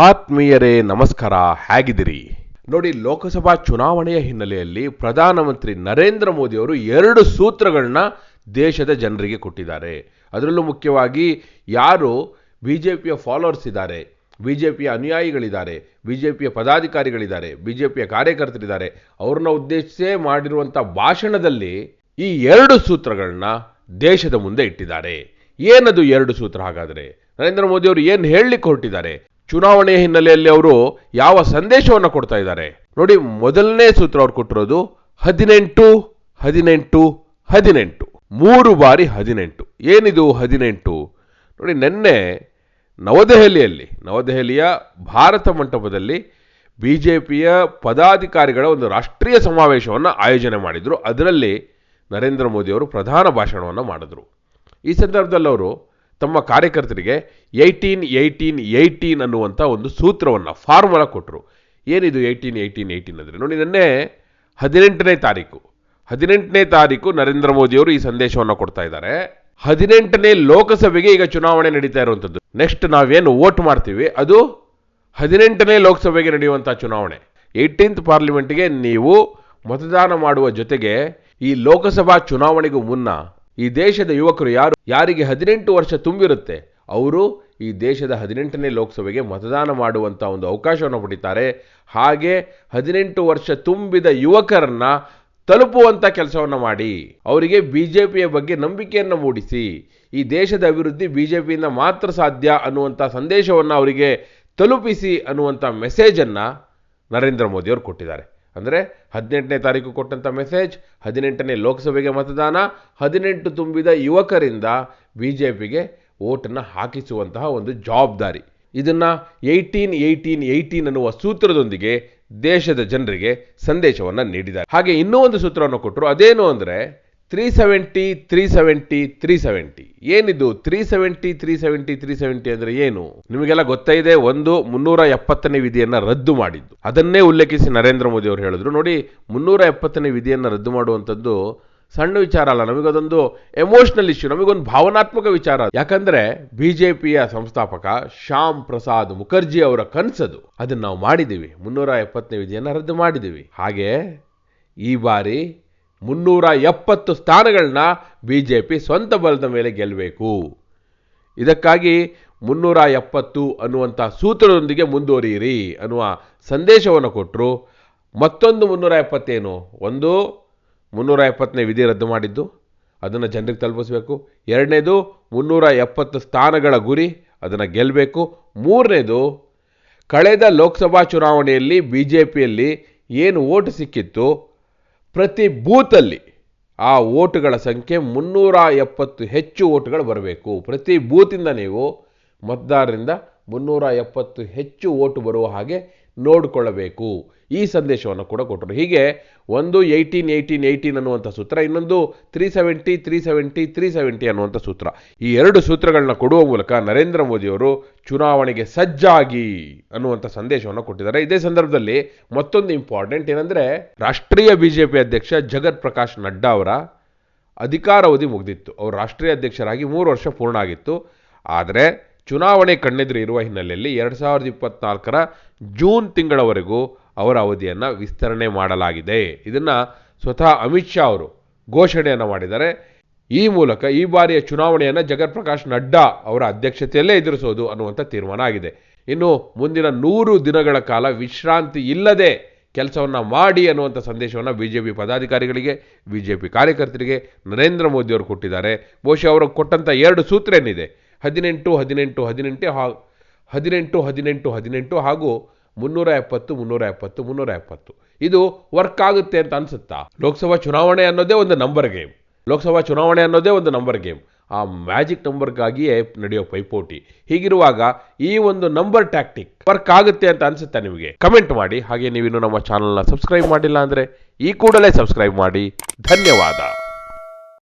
ಆತ್ಮೀಯರೇ, ನಮಸ್ಕಾರ, ಹೇಗಿದ್ದೀರಿ? ನೋಡಿ, ಲೋಕಸಭಾ ಚುನಾವಣೆಯ ಹಿನ್ನೆಲೆಯಲ್ಲಿ ಪ್ರಧಾನಮಂತ್ರಿ ನರೇಂದ್ರ ಮೋದಿ ಅವರು ಎರಡು ಸೂತ್ರಗಳನ್ನ ದೇಶದ ಜನರಿಗೆ ಕೊಟ್ಟಿದ್ದಾರೆ. ಅದರಲ್ಲೂ ಮುಖ್ಯವಾಗಿ ಯಾರು ಬಿ ಜೆ ಪಿಯ ಫಾಲೋವರ್ಸ್ ಇದ್ದಾರೆ ಬಿ ಜೆ ಪಿಯ ಅನುಯಾಯಿಗಳಿದ್ದಾರೆ ಬಿ ಜೆ ಪಿಯ ಪದಾಧಿಕಾರಿಗಳಿದ್ದಾರೆ ಬಿ ಜೆ ಪಿಯ ಕಾರ್ಯಕರ್ತರಿದ್ದಾರೆ, ಅವ್ರನ್ನ ಉದ್ದೇಶಿಸಿ ಮಾಡಿರುವಂಥ ಭಾಷಣದಲ್ಲಿ ಈ ಎರಡು ಸೂತ್ರಗಳನ್ನ ದೇಶದ ಮುಂದೆ ಇಟ್ಟಿದ್ದಾರೆ. ಏನದು ಎರಡು ಸೂತ್ರ ಹಾಗಾದರೆ? ನರೇಂದ್ರ ಮೋದಿ ಅವರು ಏನು ಹೇಳಲಿಕ್ಕೆ ಹೊರಟಿದ್ದಾರೆ? ಚುನಾವಣೆಯ ಹಿನ್ನೆಲೆಯಲ್ಲಿ ಅವರು ಯಾವ ಸಂದೇಶವನ್ನು ಕೊಡ್ತಾ ಇದ್ದಾರೆ? ನೋಡಿ, ಮೊದಲನೇ ಸೂತ್ರ ಅವ್ರು ಕೊಟ್ಟಿರೋದು ಹದಿನೆಂಟು ಹದಿನೆಂಟು ಹದಿನೆಂಟು. ಮೂರು ಬಾರಿ ಹದಿನೆಂಟು. ಏನಿದು ಹದಿನೆಂಟು? ನೋಡಿ, ನಿನ್ನೆ ನವದೆಹಲಿಯಲ್ಲಿ, ನವದೆಹಲಿಯ ಭಾರತ ಮಂಟಪದಲ್ಲಿ ಬಿ ಜೆ ಪಿಯ ಪದಾಧಿಕಾರಿಗಳ ಒಂದು ರಾಷ್ಟ್ರೀಯ ಸಮಾವೇಶವನ್ನು ಆಯೋಜನೆ ಮಾಡಿದರು. ಅದರಲ್ಲಿ ನರೇಂದ್ರ ಮೋದಿಯವರು ಪ್ರಧಾನ ಭಾಷಣವನ್ನು ಮಾಡಿದ್ರು. ಈ ಸಂದರ್ಭದಲ್ಲಿ ಅವರು ತಮ್ಮ ಕಾರ್ಯಕರ್ತರಿಗೆ ಏಯ್ಟೀನ್ ಏಯ್ಟೀನ್ ಏಯ್ಟೀನ್ ಅನ್ನುವಂಥ ಒಂದು ಸೂತ್ರವನ್ನು ಫಾರ್ಮುಲಾ ಕೊಟ್ಟರು ಏನಿದು ಏಯ್ಟೀನ್ ಏಯ್ಟೀನ್ ಏಯ್ಟೀನ್ ಅಂದರೆ? ನೋಡಿ, ನಿನ್ನೆ ಹದಿನೆಂಟನೇ ತಾರೀಕು. ಹದಿನೆಂಟನೇ ತಾರೀಕು ನರೇಂದ್ರ ಮೋದಿಯವರು ಈ ಸಂದೇಶವನ್ನು ಕೊಡ್ತಾ ಇದ್ದಾರೆ. ಹದಿನೆಂಟನೇ ಲೋಕಸಭೆಗೆ ಈಗ ಚುನಾವಣೆ ನಡೀತಾ ಇರುವಂಥದ್ದು ನೆಕ್ಸ್ಟ್ ನಾವೇನು ವೋಟ್ ಮಾಡ್ತೀವಿ? ಅದು ಹದಿನೆಂಟನೇ ಲೋಕಸಭೆಗೆ ನಡೆಯುವಂಥ ಚುನಾವಣೆ. ಏಯ್ಟೀನ್ತ್ ಪಾರ್ಲಿಮೆಂಟ್ಗೆ ನೀವು ಮತದಾನ ಮಾಡುವ ಜೊತೆಗೆ ಈ ಲೋಕಸಭಾ ಚುನಾವಣೆಗೂ ಮುನ್ನ ಈ ದೇಶದ ಯುವಕರು ಯಾರು? ಯಾರಿಗೆ ಹದಿನೆಂಟು ವರ್ಷ ತುಂಬಿರುತ್ತೆ? ಅವರು ಈ ದೇಶದ ಹದಿನೆಂಟನೇ ಲೋಕಸಭೆಗೆ ಮತದಾನ ಮಾಡುವಂಥ ಒಂದು ಅವಕಾಶವನ್ನು ಪಡಿತಾರೆ ಹಾಗೆ ಹದಿನೆಂಟು ವರ್ಷ ತುಂಬಿದ ಯುವಕರನ್ನ ತಲುಪುವಂಥ ಕೆಲಸವನ್ನು ಮಾಡಿ. ಅವರಿಗೆ ಬಿ ಜೆ ಬಗ್ಗೆ ನಂಬಿಕೆಯನ್ನು ಮೂಡಿಸಿ. ಈ ದೇಶದ ಅಭಿವೃದ್ಧಿ ಬಿ ಜೆ ಮಾತ್ರ ಸಾಧ್ಯ ಅನ್ನುವಂಥ ಸಂದೇಶವನ್ನು ಅವರಿಗೆ ತಲುಪಿಸಿ ಅನ್ನುವಂಥ ಮೆಸೇಜನ್ನು ನರೇಂದ್ರ ಮೋದಿಯವರು ಕೊಟ್ಟಿದ್ದಾರೆ. ಅಂದರೆ ಹದಿನೆಂಟನೇ ತಾರೀಕು ಕೊಟ್ಟಂಥ ಮೆಸೇಜ್ ಹದಿನೆಂಟನೇ ಲೋಕಸಭೆಗೆ ಮತದಾನ, ಹದಿನೆಂಟು ತುಂಬಿದ ಯುವಕರಿಂದ ಬಿ ಜೆ ಪಿಗೆ ಓಟನ್ನು ಹಾಕಿಸುವಂತಹ ಒಂದು ಜವಾಬ್ದಾರಿ. ಇದನ್ನು ಏಯ್ಟೀನ್ ಏಯ್ಟೀನ್ ಏಯ್ಟೀನ್ ಅನ್ನುವ ಸೂತ್ರದೊಂದಿಗೆ ದೇಶದ ಜನರಿಗೆ ಸಂದೇಶವನ್ನು ನೀಡಿದ್ದಾರೆ. ಹಾಗೆ ಇನ್ನೂ ಒಂದು ಸೂತ್ರವನ್ನು ಕೊಟ್ಟರು, ಅದೇನು ಅಂದರೆ three seventy three seventy three seventy ಏನಿದು three seventy three seventy three seventy ಅಂದ್ರೆ ಏನು? ನಿಮಗೆಲ್ಲ ಗೊತ್ತಾ ಇದೆ, ಒಂದು ಮುನ್ನೂರ ಎಪ್ಪತ್ತನೇ ವಿಧಿಯನ್ನ ರದ್ದು ಮಾಡಿದ್ದು. ಅದನ್ನೇ ಉಲ್ಲೇಖಿಸಿ ನರೇಂದ್ರ ಮೋದಿ ಅವರು ಹೇಳಿದ್ರು. ನೋಡಿ ಮುನ್ನೂರ ಎಪ್ಪತ್ತನೇ ವಿಧಿಯನ್ನ ರದ್ದು ಮಾಡುವಂಥದ್ದು ಸಣ್ಣ ವಿಚಾರ ಅಲ್ಲ. ನಮಗದೊಂದು ಎಮೋಷನಲ್ ಇಶ್ಯೂ ನಮಗೊಂದು ಭಾವನಾತ್ಮಕ ವಿಚಾರ. ಯಾಕಂದ್ರೆ ಬಿಜೆಪಿಯ ಸಂಸ್ಥಾಪಕ ಶ್ಯಾಮ್ ಪ್ರಸಾದ್ ಮುಖರ್ಜಿ ಅವರ ಕನಸದು. ಅದನ್ನ ನಾವು ಮಾಡಿದ್ದೀವಿ. ಮುನ್ನೂರ ಎಪ್ಪತ್ತನೇ ವಿಧಿಯನ್ನ ರದ್ದು ಮಾಡಿದ್ದೀವಿ. ಹಾಗೆ ಈ ಬಾರಿ ಮುನ್ನೂರ ಎಪ್ಪತ್ತು ಸ್ಥಾನಗಳನ್ನ ಬಿ ಜೆ ಪಿ ಸ್ವಂತ ಬಲದ ಮೇಲೆ ಗೆಲ್ಲಬೇಕು ಇದಕ್ಕಾಗಿ ಮುನ್ನೂರ ಎಪ್ಪತ್ತು ಅನ್ನುವಂಥ ಸೂತ್ರದೊಂದಿಗೆ ಮುಂದುವರಿಯಿರಿ ಅನ್ನುವ ಸಂದೇಶವನ್ನು ಕೊಟ್ಟರು ಮತ್ತೊಂದು ಮುನ್ನೂರ ಎಪ್ಪತ್ತೇನು ಒಂದು ಮುನ್ನೂರ ಎಪ್ಪತ್ತನೇ ವಿಧಿ ರದ್ದು ಮಾಡಿದ್ದು. ಅದನ್ನು ಜನರಿಗೆ ತಲುಪಿಸಬೇಕು. ಎರಡನೇದು ಮುನ್ನೂರ ಎಪ್ಪತ್ತು ಸ್ಥಾನಗಳ ಗುರಿ, ಅದನ್ನು ಗೆಲ್ಲಬೇಕು ಮೂರನೇದು, ಕಳೆದ ಲೋಕಸಭಾ ಚುನಾವಣೆಯಲ್ಲಿ ಬಿ ಜೆ ಪಿಯಲ್ಲಿ ಏನು ಓಟು ಸಿಕ್ಕಿತ್ತು? ಪ್ರತಿ ಬೂತಲ್ಲಿ ಆ ಓಟುಗಳ ಸಂಖ್ಯೆ ಮುನ್ನೂರ ಎಪ್ಪತ್ತು ಹೆಚ್ಚು ಓಟುಗಳು ಬರಬೇಕು. ಪ್ರತಿ ಬೂತಿಂದ ನೀವು ಮತದಾರರಿಂದ ಮುನ್ನೂರ ಎಪ್ಪತ್ತು ಹೆಚ್ಚು ಓಟು ಬರುವ ಹಾಗೆ ನೋಡಿಕೊಳ್ಳಬೇಕು. ಈ ಸಂದೇಶವನ್ನು ಕೂಡ ಕೊಟ್ಟರು. ಹೀಗೆ ಒಂದು ಏಯ್ಟೀನ್ ಏಯ್ಟೀನ್ ಏಯ್ಟೀನ್ ಅನ್ನುವಂಥ ಸೂತ್ರ, ಇನ್ನೊಂದು three seventy three seventy three seventy ಅನ್ನುವಂಥ ಸೂತ್ರ. ಈ ಎರಡು ಸೂತ್ರಗಳನ್ನ ಕೊಡುವ ಮೂಲಕ ನರೇಂದ್ರ ಮೋದಿಯವರು ಚುನಾವಣೆಗೆ ಸಜ್ಜಾಗಿ ಅನ್ನುವಂಥ ಸಂದೇಶವನ್ನು ಕೊಟ್ಟಿದ್ದಾರೆ. ಇದೇ ಸಂದರ್ಭದಲ್ಲಿ ಮತ್ತೊಂದು ಇಂಪಾರ್ಟೆಂಟ್ ಏನಂದರೆ, ರಾಷ್ಟ್ರೀಯ ಬಿಜೆಪಿ ಅಧ್ಯಕ್ಷ ಜಗತ್ ಪ್ರಕಾಶ್ ನಡ್ಡಾ ಅವರ ಅಧಿಕಾರಾವಧಿ ಮುಗಿದಿತ್ತು. ಅವರು ರಾಷ್ಟ್ರೀಯ ಅಧ್ಯಕ್ಷರಾಗಿ ಮೂರು ವರ್ಷ ಪೂರ್ಣ ಆಗಿತ್ತು. ಆದರೆ ಚುನಾವಣೆ ಕಣ್ಣೆದುರು ಇರುವ ಹಿನ್ನೆಲೆಯಲ್ಲಿ ಎರಡು ಸಾವಿರದ ಇಪ್ಪತ್ನಾಲ್ಕರ ಜೂನ್ ತಿಂಗಳವರೆಗೂ ಅವರ ಅವಧಿಯನ್ನು ವಿಸ್ತರಣೆ ಮಾಡಲಾಗಿದೆ. ಇದನ್ನು ಸ್ವತಃ ಅಮಿತ್ ಶಾ ಅವರು ಘೋಷಣೆಯನ್ನು ಮಾಡಿದ್ದಾರೆ. ಈ ಮೂಲಕ ಈ ಬಾರಿಯ ಚುನಾವಣೆಯನ್ನು ಜಗತ್ ಪ್ರಕಾಶ್ ನಡ್ಡಾ ಅವರ ಅಧ್ಯಕ್ಷತೆಯಲ್ಲೇ ಎದುರಿಸೋದು ಅನ್ನುವಂಥ ತೀರ್ಮಾನ ಆಗಿದೆ. ಇನ್ನು ಮುಂದಿನ ನೂರು ದಿನಗಳ ಕಾಲ ವಿಶ್ರಾಂತಿ ಇಲ್ಲದೆ ಕೆಲಸವನ್ನು ಮಾಡಿ ಅನ್ನುವಂಥ ಸಂದೇಶವನ್ನು ಬಿ ಜೆ ಪಿ ಪದಾಧಿಕಾರಿಗಳಿಗೆ ಬಿ ಜೆ ಪಿ ಕಾರ್ಯಕರ್ತರಿಗೆ ನರೇಂದ್ರ ಮೋದಿಯವರು ಕೊಟ್ಟಿದ್ದಾರೆ. ಬಹುಶಃ ಅವರು ಕೊಟ್ಟಂಥ ಎರಡು ಸೂತ್ರ ಏನಿದೆ? ಹದಿನೆಂಟು ಹದಿನೆಂಟು ಹದಿನೆಂಟು ಹಾ, ಹದಿನೆಂಟು ಹದಿನೆಂಟು ಹದಿನೆಂಟು ಹಾಗೂ ಮುನ್ನೂರ ಎಪ್ಪತ್ತು ಮುನ್ನೂರ ಎಪ್ಪತ್ತು ಮುನ್ನೂರ ಎಪ್ಪತ್ತು. ಇದು ವರ್ಕ್ ಆಗುತ್ತೆ ಅಂತ ಅನ್ಸುತ್ತಾ? ಲೋಕಸಭಾ ಚುನಾವಣೆ ಅನ್ನೋದೇ ಒಂದು ನಂಬರ್ ಗೇಮ್. ಲೋಕಸಭಾ ಚುನಾವಣೆ ಅನ್ನೋದೇ ಒಂದು ನಂಬರ್ ಗೇಮ್. ಆ ಮ್ಯಾಜಿಕ್ ನಂಬರ್ಗಾಗಿಯೇ ನಡೆಯೋ ಪೈಪೋಟಿ. ಹೀಗಿರುವಾಗ ಈ ಒಂದು ನಂಬರ್ ಟ್ಯಾಕ್ಟಿಕ್ ವರ್ಕ್ ಆಗುತ್ತೆ ಅಂತ ಅನ್ಸುತ್ತಾ ನಿಮಗೆ? ಕಮೆಂಟ್ ಮಾಡಿ. ಹಾಗೆ ನೀವಿನ್ನು ನಮ್ಮ ಚಾನಲ್ನ ಸಬ್ಸ್ಕ್ರೈಬ್ ಮಾಡಿಲ್ಲ ಅಂದರೆ ಈ ಕೂಡಲೇ ಸಬ್ಸ್ಕ್ರೈಬ್ ಮಾಡಿ. ಧನ್ಯವಾದ.